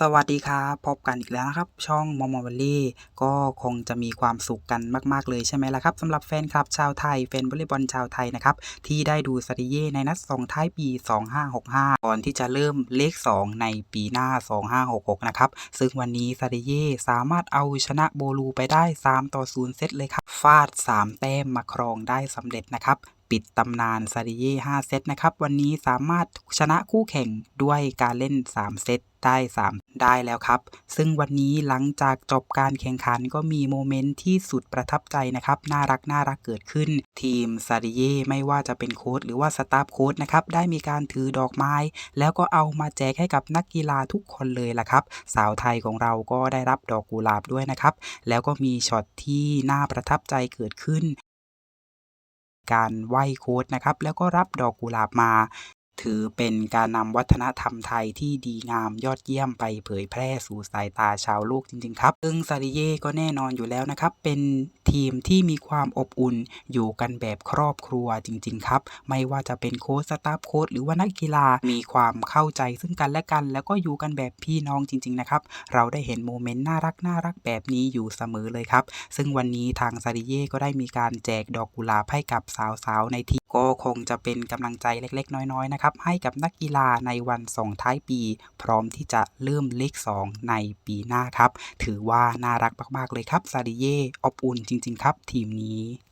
สวัสดีครับพบกันอีกแล้วนะครับ ช่องมอมอวลลี่ก็คงจะมีความสุขกันมาก ๆ เลยใช่ไหมล่ะครับสำหรับแฟนคลับชาวไทยแฟนวอลเลย์บอลชาวไทยนะครับ ที่ได้ดูซาดิเย่ในนัดส่งท้ายปี 2565 ก่อนที่จะเริ่มเลข 2 ในปีหน้า 2566 นะครับ ซึ่งวันนี้ซาดิเย่สามารถเอาชนะโบลูไปได้ 3 ต่อ 0 เซตเลยครับฟาด 3 แต้มมาครองได้สำเร็จนะครับปิดตำนานซาดิเย่5เซตนะครับวันนี้สามารถชนะคู่แข่งด้วยการเล่น 3 เซต ได้ 3 ได้แล้วครับ ซึ่งวันนี้หลังจากจบการแข่งขันก็มีโมเมนต์ที่สุดประทับใจนะครับ น่ารักน่ารักเกิดขึ้น ทีมซาดิเย่ไม่ว่าจะเป็นโค้ชหรือว่าสตาฟโค้ชนะครับ ได้มีการถือดอกไม้ แล้วก็เอามาแจกให้กับนักกีฬาทุกคนเลยล่ะครับ สาวไทยของเราก็ได้รับดอกกุหลาบด้วยนะครับ แล้วก็มีช็อตที่น่าประทับใจเกิดขึ้น การไหว้โค้ชนะครับ แล้วก็รับดอกกุหลาบมา ถือเป็นการนำวัฒนธรรมไทยที่ดีงามยอดเยี่ยมไปเผยแพร่สู่สายตาชาวโลกจริง ๆ ครับ ซึ่งซาดิเย่ก็แน่นอนอยู่แล้วนะครับ เป็นทีมที่มีความอบอุ่นอยู่กันแบบครอบครัวจริง ๆ ครับ ไม่ว่าจะเป็นโค้ชสตาฟโค้ชหรือว่านักกีฬามีความเข้าใจซึ่งกันและกัน แล้วก็อยู่กันแบบพี่น้องจริง ๆ นะครับ เราได้เห็นโมเมนต์น่ารักน่ารักแบบนี้อยู่เสมอเลยครับ ซึ่งวันนี้ทางซาดิเย่ก็ได้มีการแจกดอกกุหลาบให้กับสาวๆในที ก็คงจะเป็นกำลังใจเล็กๆ น้อยๆ นะครับ ให้กับนักกีฬาในวันส่งท้ายปี พร้อมที่จะเริ่มเลข 2 ในปีหน้าครับ ถือว่าน่ารักมากๆ เลยครับซาดิเย่อบอุ่นจริง ๆ ครับ ทีมนี้